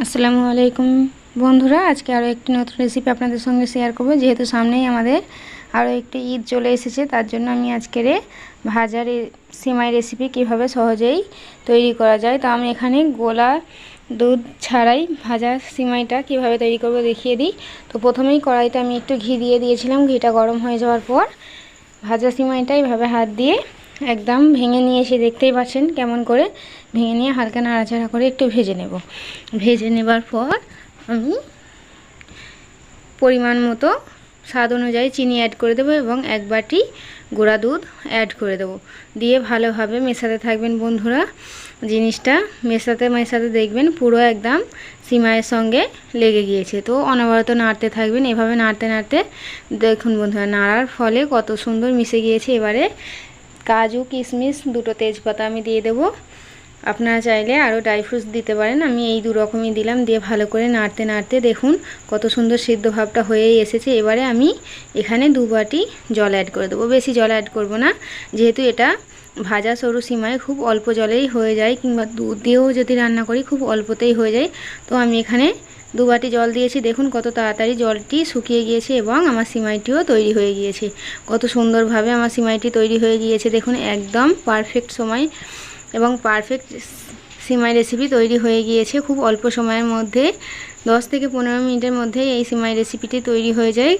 আসসালামু আলাইকুম। বন্ধুরা, আজকে আরও একটি নতুন রেসিপি আপনাদের সঙ্গে শেয়ার করব। যেহেতু সামনেই আমাদের আরও একটি ঈদ চলে এসেছে, তার জন্য আমি আজকের এ ভাজা রে- সিমাই রেসিপি কীভাবে সহজেই তৈরি করা যায়, তো আমি এখানে গোলা দুধ ছাড়াই ভাজা সিমাইটা কীভাবে তৈরি করব দেখিয়ে দিই। তো প্রথমেই কড়াইতে আমি একটু ঘি দিয়ে দিয়েছিলাম, ঘিটা গরম হয়ে যাওয়ার পর ভাজা সিমাইটা এইভাবে হাত দিয়ে একদম ভেঙে নিয়ে এসে দেখতেই পাচ্ছেন কেমন করে। ভেঙে নিয়ে হালকা নাড়াচাড়া করে একটু ভেজে নেব। ভেজে নেবার পর আমি পরিমাণ মতো স্বাদ অনুযায়ী চিনি অ্যাড করে দেবো এবং এক বাটি গোড়া দুধ অ্যাড করে দেবো। দিয়ে ভালোভাবে মেশাতে থাকবেন বন্ধুরা। জিনিসটা মেশাতে মেশাতে দেখবেন পুরো একদম সিমাইয়ের সঙ্গে লেগে গিয়েছে। তো অনবরত নাড়তে থাকবেন। এভাবে নাড়তে নাড়তে দেখুন বন্ধুরা, নাড়ার ফলে কত সুন্দর মিশে গিয়েছে এবারে। কাজু কিশমিশ দুটো তেজপাতা আমি দিয়ে দেবো। আপনারা চাইলে আরও ড্রাই ফ্রুটস দিতে পারেন। আমি এই দু রকমই দিলাম। দিয়ে ভালো করে নাড়তে নাড়তে দেখুন কত সুন্দর সিদ্ধ ভাবটা হয়েই এসেছে। এবারে আমি এখানে দু বাটি জল অ্যাড করে দেবো। বেশি জল অ্যাড করব না। যেহেতু এটা ভাজা সরু সীমায় খুব অল্প জলেই হয়ে যায় কিংবা দুধ দিয়েও যদি রান্না করি খুব অল্পতেই হয়ে যায়। তো আমি এখানে দু বাটি জল দিয়েছি। দেখুন কত তাড়াতাড়ি জলটি শুকিয়ে গিয়েছে এবং আমার সিমাইটিও তৈরি হয়ে গিয়েছে। কত সুন্দরভাবে আমার সিমাইটি তৈরি হয়ে গিয়েছে। দেখুন একদম পারফেক্ট সময় এবং পারফেক্ট সিমাই রেসিপি তৈরি হয়ে গিয়েছে খুব অল্প সময়ের মধ্যে। দশ থেকে পনেরো মিনিটের মধ্যে এই সিমাই রেসিপিটি তৈরি হয়ে যায়।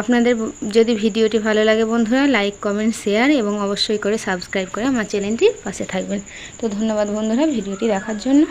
আপনাদের যদি ভিডিওটি ভালো লাগে বন্ধুরা লাইক কমেন্ট শেয়ার এবং অবশ্যই করে সাবস্ক্রাইব করে আমার চ্যানেলটির পাশে থাকবেন। তো ধন্যবাদ বন্ধুরা ভিডিওটি দেখার জন্য।